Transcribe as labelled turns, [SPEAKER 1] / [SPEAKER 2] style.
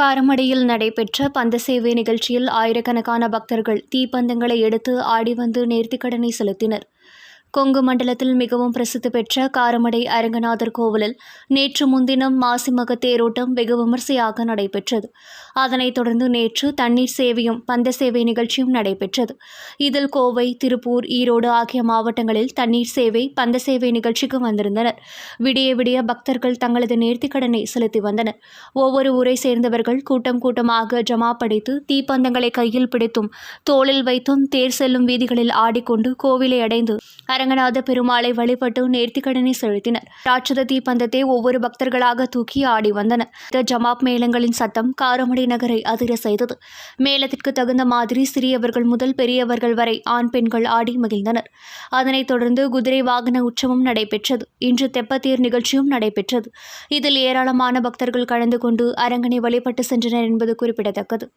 [SPEAKER 1] காரமடையில் நடைபெற்ற பந்த சேவை நிகழ்ச்சியில் ஆயிரக்கணக்கான பக்தர்கள் தீப்பந்தங்களை எடுத்து ஆடி வந்து நேர்த்திக்கடனை செலுத்தினர். கொங்கு மண்டலத்தில் மிகவும் பிரசித்தி பெற்ற காரமடை அரங்கநாதர் கோவிலில் நேற்று முன்தினம் மாசிமக தேரோட்டம் வெகு விமர்சையாக நடைபெற்றது. அதனைத் தொடர்ந்து நேற்று தண்ணீர் சேவையும் பந்த சேவை நிகழ்ச்சியும் நடைபெற்றது. இதில் கோவை திருப்பூர் ஈரோடு ஆகிய மாவட்டங்களில் தண்ணீர் சேவை பந்த சேவை நிகழ்ச்சிக்கு வந்திருந்தனர். விடிய விடிய பக்தர்கள் தங்களது நேர்த்திக்கடனை செலுத்தி வந்தனர். ஒவ்வொரு ஊரை சேர்ந்தவர்கள் கூட்டம் கூட்டமாக ஜமா படைத்து தீப்பந்தங்களை கையில் பிடித்தும் தோளில் வைத்தும் தேர் செல்லும் வீதிகளில் ஆடிக்கொண்டு கோவிலை அடைந்து அரங்கநாத பெருமாளை வழிபட்டு நேர்த்திக்கடனை செலுத்தினர். ராட்சத தீப்பந்தத்தை ஒவ்வொரு பக்தர்களாக தூக்கி ஆடி வந்தனர் இந்த ஜமாப் மேளங்களின் சத்தம் காரமடை நகரை அதிர செய்தது. மேளத்திற்கு தகுந்த மாதிரி சிறியவர்கள் முதல் பெரியவர்கள் வரை ஆண் பெண்கள் ஆடி மகிழ்ந்தனர். அதனைத் தொடர்ந்து குதிரை வாகன உற்சவம் நடைபெற்றது. இன்று தெப்பத்தீர் நிகழ்ச்சியும் நடைபெற்றது. இதில் ஏராளமான பக்தர்கள் கலந்து கொண்டு அரங்கனை வழிபட்டு சென்றனர் என்பது குறிப்பிடத்தக்கது.